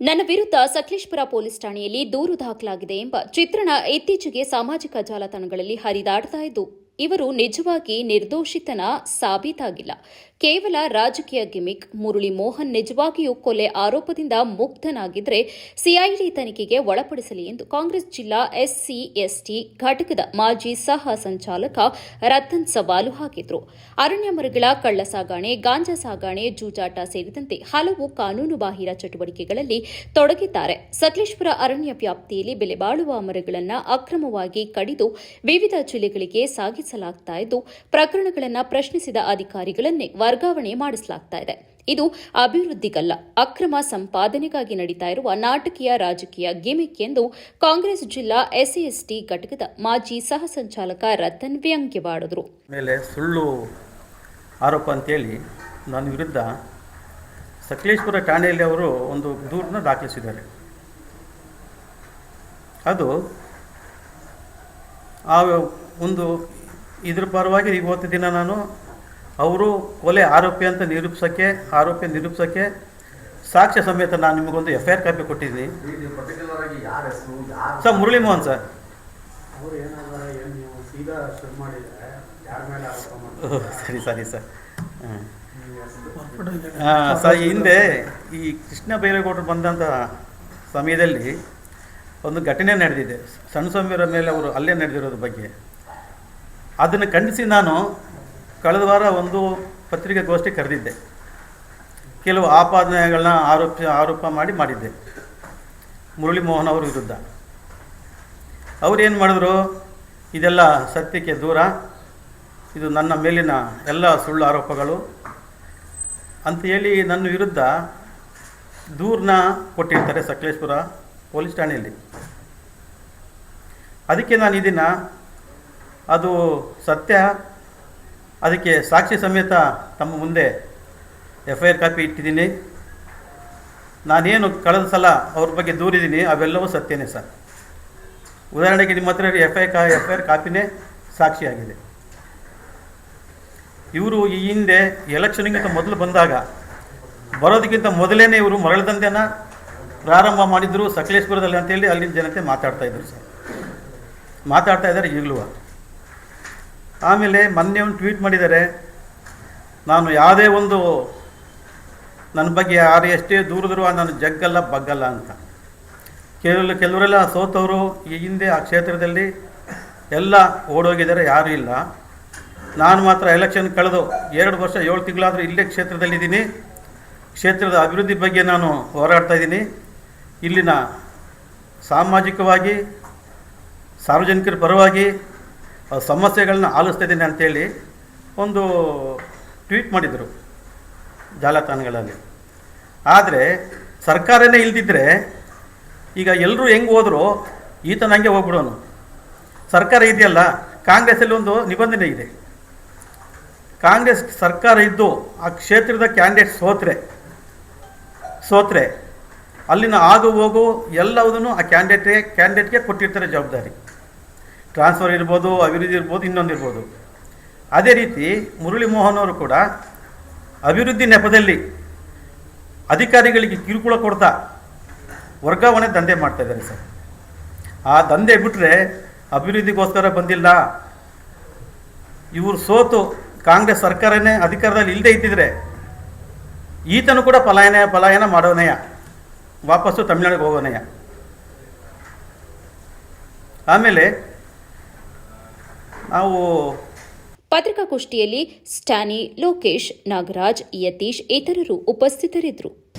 ನನ್ನ ವಿರುದ್ಧ ಸಕಲೇಶ್ಪುರ ಪೊಲೀಸ್ ಠಾಣೆಯಲ್ಲಿ ದೂರು ದಾಖಲಾಗಿದೆ ಎಂಬ ಚಿತ್ರಣ ಇತ್ತೀಚೆಗೆ ಸಾಮಾಜಿಕ ಜಾಲತಾಣಗಳಲ್ಲಿ ಹರಿದಾಡ್ತಾ ಇದ್ದು ಇವರು ನಿಜವಾಗಿ ನಿರ್ದೋಷಿತನ ಸಾಬೀತಾಗಿಲ್ಲ. ಕೇವಲ ರಾಜಕೀಯ ಗಿಮಿಕ್, ಮುರುಳಿ ಮೋಹನ್ ನಿಜವಾಗಿಯೂ ಕೊಲೆ ಆರೋಪದಿಂದ ಮುಗ್ಧನಾಗಿದ್ದರೆ ಸಿಐಡಿ ತನಿಖೆಗೆ ಒಳಪಡಿಸಲಿ ಎಂದು ಕಾಂಗ್ರೆಸ್ ಜಿಲ್ಲಾ ಎಸ್ಸಿ, ಎಸ್ಟಿ ಘಟಕದ ಮಾಜಿ ಸಹ ಸಂಚಾಲಕ ರತನ್ ಸವಾಲು ಹಾಕಿದ್ರು. ಅರಣ್ಯ ಮರಗಳ ಕಳ್ಳ ಸಾಗಾಣೆ ಗಾಂಜಾ ಸಾಗಾಣೆ, ಜೂಜಾಟ ಸೇರಿದಂತೆ ಹಲವು ಕಾನೂನುಬಾಹಿರ ಚಟುವಟಿಕೆಗಳಲ್ಲಿ ತೊಡಗಿದ್ದಾರೆ. ಸಕಲೇಶ್ವರ ಅರಣ್ಯ ವ್ಯಾಪ್ತಿಯಲ್ಲಿ ಬೆಲೆಬಾಳುವ ಮರಗಳನ್ನು ಅಕ್ರಮವಾಗಿ ಕಡಿದು ವಿವಿಧ ಜಿಲ್ಲೆಗಳಿಗೆ ಸಾಗಿಸಲಾಗ್ತಾ ಇದ್ದು, ಪ್ರಕರಣಗಳನ್ನು ಪ್ರಶ್ನಿಸಿದ ಅಧಿಕಾರಿಗಳನ್ನೇ ವರ್ಗಾವಣೆ ಮಾಡಿಸಲಾಗ್ತಾ ಇದೆ. ಇದು ಅಭಿವೃದ್ಧಿಗಲ್ಲ, ಅಕ್ರಮ ಸಂಪಾದನೆಗಾಗಿ ನಡೀತಾ ಇರುವ ನಾಟಕೀಯ ರಾಜಕೀಯ ಗಿಮಿಕ್ ಎಂದು ಕಾಂಗ್ರೆಸ್ ಜಿಲ್ಲಾ ಎಸ್ಸಿಎಸ್ಟಿ ಘಟಕದ ಮಾಜಿ ಸಹ ಸಂಚಾಲಕ ರತನ್ ವ್ಯಂಗ್ಯವಾಡಿದರು. ಮೇಲೆ ಸುಳ್ಳು ಆರೋಪ ಅಂತೇಳಿ ನನ್ನ ವಿರುದ್ಧ ಸಕಲೇಶ್ಪುರ ಠಾಣೆಯಲ್ಲಿ ಅವರು ಒಂದು ದೂರನ್ನ ದಾಖಲಿಸಿದ್ದಾರೆ. ಅದು ಆ ಒಂದು ಇದ್ರ ಪರವಾಗಿ ಈಗ ದಿನ ನಾನು ಅವರು ಕೊಲೆ ಆರೋಪಿ ಅಂತ ನಿರೂಪಿಸೋಕ್ಕೆ ಆರೋಪಿ ನಿರೂಪಿಸೋಕ್ಕೆ ಸಾಕ್ಷ್ಯ ಸಮೇತ ನಾನು ನಿಮಗೊಂದು ಎಫ್ ಐ ಆರ್ ಕಾಪಿ ಕೊಟ್ಟಿದ್ದೀನಿ. ಸರ್ ಮುರಳಿ ಮೋಹನ್ ಸರ್, ಸರಿ ಸರಿ. ಸರ್ ಹಾಂ ಸರ್ ಹಿಂದೆ ಈ ಕೃಷ್ಣ ಬೈರೇಗೌಡರು ಬಂದಂಥ ಸಮಯದಲ್ಲಿ ಒಂದು ಘಟನೆ ನಡೆದಿದೆ. ಸಣ್ಣ ಸಮೀರ ಮೇಲೆ ಅವರು ಅಲ್ಲೇ ನಡೆದಿರೋದ್ರ ಬಗ್ಗೆ. ಅದನ್ನು ಖಂಡಿಸಿ ನಾನು ಕಳೆದ ವಾರ ಒಂದು ಪತ್ರಿಕಾಗೋಷ್ಠಿ ಕರೆದಿದ್ದೆ. ಕೆಲವು ಆಪಾದನೆಗಳನ್ನ ಆರೋಪ ಆರೋಪ ಮಾಡಿ ಮಾಡಿದ್ದೆ. ಮುರಳಿ ಮೋಹನ್ ಅವರ ವಿರುದ್ಧ. ಅವರೇನು ಮಾಡಿದ್ರು? ಇದೆಲ್ಲ ಸತ್ಯಕ್ಕೆ ದೂರ. ಇದು ನನ್ನ ಮೇಲಿನ ಎಲ್ಲ ಸುಳ್ಳು ಆರೋಪಗಳು. ಅಂತ ಹೇಳಿ ನನ್ನ ವಿರುದ್ಧ ದೂರನ್ನ ಕೊಟ್ಟಿರ್ತಾರೆ ಸಕಲೇಶ್ಪುರ ಪೊಲೀಸ್ ಠಾಣೆಯಲ್ಲಿ. ಅದಕ್ಕೆ ನಾನು ಇದನ್ನು ಅದು ಸತ್ಯ. ಅದಕ್ಕೆ ಸಾಕ್ಷಿ ಸಮೇತ ತಮ್ಮ ಮುಂದೆ ಎಫ್ ಐ ಆರ್ ಕಾಪಿ ಇಟ್ಟಿದ್ದೀನಿ. ನಾನೇನು ಕಳೆದ ಸಲ ಅವ್ರ ಬಗ್ಗೆ ದೂರಿದ್ದೀನಿ, ಅವೆಲ್ಲವೂ ಸತ್ಯನೇ ಸರ್. ಉದಾಹರಣೆಗೆ ನಿಮ್ಮ ಹತ್ರ ಎಫ್ ಐ ಕಾ ಎಫ್ ಐ ಆರ್ ಕಾಪಿನೇ ಸಾಕ್ಷಿಯಾಗಿದೆ ಇವರು ಈ ಹಿಂದೆ ಎಲೆಕ್ಷನ್ಗಿಂತ ಮೊದಲು ಬಂದಾಗ, ಬರೋದಕ್ಕಿಂತ ಮೊದಲೇ ಇವರು ಮರಳದಂತೆನ ಪ್ರಾರಂಭ ಮಾಡಿದ್ರು ಸಕಲೇಶ್ಪುರದಲ್ಲಿ ಅಂತೇಳಿ ಅಲ್ಲಿನ ಜನತೆ ಮಾತಾಡ್ತಾ ಇದ್ರು ಸರ್. ಮಾತಾಡ್ತಾ ಇದ್ದಾರೆ ಈಗಲೂ. ಆಮೇಲೆ ಮೊನ್ನೆ ಒಂದು ಟ್ವೀಟ್ ಮಾಡಿದ್ದಾರೆ, ನಾನು ಯಾವುದೇ ಒಂದು ನನ್ನ ಬಗ್ಗೆ ಯಾರು ಎಷ್ಟೇ ದೂರದ್ರು ನಾನು ಜಗ್ಗಲ್ಲ, ಬಗ್ಗಲ್ಲ ಅಂತ. ಕೆಲವು ಕೆಲವರೆಲ್ಲ ಸೋತವರು ಈ ಹಿಂದೆ ಆ ಕ್ಷೇತ್ರದಲ್ಲಿ ಎಲ್ಲ ಓಡೋಗಿದ್ದಾರೆ, ಯಾರೂ ಇಲ್ಲ. ನಾನು ಮಾತ್ರ ಎಲೆಕ್ಷನ್ ಕಳೆದು ಎರಡು ವರ್ಷ ಏಳು ತಿಂಗಳಾದರೂ ಇಲ್ಲೇ ಕ್ಷೇತ್ರದಲ್ಲಿದ್ದೀನಿ. ಕ್ಷೇತ್ರದ ಅಭಿವೃದ್ಧಿ ಬಗ್ಗೆ ನಾನು ಹೋರಾಡ್ತಾ ಇದ್ದೀನಿ. ಇಲ್ಲಿನ ಸಾಮಾಜಿಕವಾಗಿ, ಸಾರ್ವಜನಿಕರ ಪರವಾಗಿ ಸಮಸ್ಯೆಗಳನ್ನ ಆಲಿಸ್ತಾ ಇದ್ದೀನಿ ಅಂತೇಳಿ ಒಂದು ಟ್ವೀಟ್ ಮಾಡಿದರು ಜಾಲತಾಣಗಳಲ್ಲಿ. ಆದರೆ ಸರ್ಕಾರನೇ ಇಲ್ದಿದ್ದರೆ ಈಗ ಎಲ್ಲರೂ ಹೆಂಗೆ ಹೋದರೂ ಈತನ ಹಂಗೆ ಹೋಗ್ಬಿಡೋನು. ಸರ್ಕಾರ ಇದೆಯಲ್ಲ, ಕಾಂಗ್ರೆಸ್ಸಲ್ಲಿ ಒಂದು ನಿಬಂಧನೆ ಇದೆ. ಕಾಂಗ್ರೆಸ್ ಸರ್ಕಾರ ಇದ್ದು ಆ ಕ್ಷೇತ್ರದ ಕ್ಯಾಂಡಿಡೇಟ್ ಸೋತ್ರೆ. ಸೋತ್ರೆ. ಅಲ್ಲಿನ ಆಗು ಹೋಗು ಎಲ್ಲವುದನ್ನು ಆ ಕ್ಯಾಂಡಿಡೇಟ್ಗೆ ಕ್ಯಾಂಡಿಡೇಟ್ಗೆ ಕೊಟ್ಟಿರ್ತಾರೆ ಜವಾಬ್ದಾರಿ. ಟ್ರಾನ್ಸ್ಫರ್ ಇರ್ಬೋದು, ಅಭಿವೃದ್ಧಿ ಇರ್ಬೋದು, ಇನ್ನೊಂದು ಇರ್ಬೋದು. ಅದೇ ರೀತಿ ಮುರಳಿ ಮೋಹನ್ ಅವರು ಕೂಡ ಅಭಿವೃದ್ಧಿ ನೆಪದಲ್ಲಿ ಅಧಿಕಾರಿಗಳಿಗೆ ಕಿರುಕುಳ ಕೊಡ್ತಾ ವರ್ಗಾವಣೆ ದಂಧೆ ಮಾಡ್ತಾ ಇದ್ದಾರೆ ಸರ್. ಆ ದಂಧೆ ಬಿಟ್ಟರೆ ಅಭಿವೃದ್ಧಿಗೋಸ್ಕರ ಬಂದಿಲ್ಲ. ಇವರು ಸೋತು ಕಾಂಗ್ರೆಸ್ ಸರ್ಕಾರನೇ ಅಧಿಕಾರದಲ್ಲಿ ಇಲ್ಲದೆ ಇದ್ದಿದ್ರೆ ಈತನು ಕೂಡ ಪಲಾಯನ ಪಲಾಯನ ಮಾಡೋನೆಯ ವಾಪಸ್ಸು ತಮಿಳ್ನಾಡಿಗೆ ಹೋಗೋನೆಯ ಆಮೇಲೆ ನಾವು ಪತ್ರಿಕಾಗೋಷ್ಠಿಯಲ್ಲಿ ಸ್ಟ್ಯಾನಿ ಲೋಕೇಶ್ ನಾಗರಾಜ್ ಯತೀಶ್ ಇತರರು ಉಪಸ್ಥಿತರಿದ್ದರು.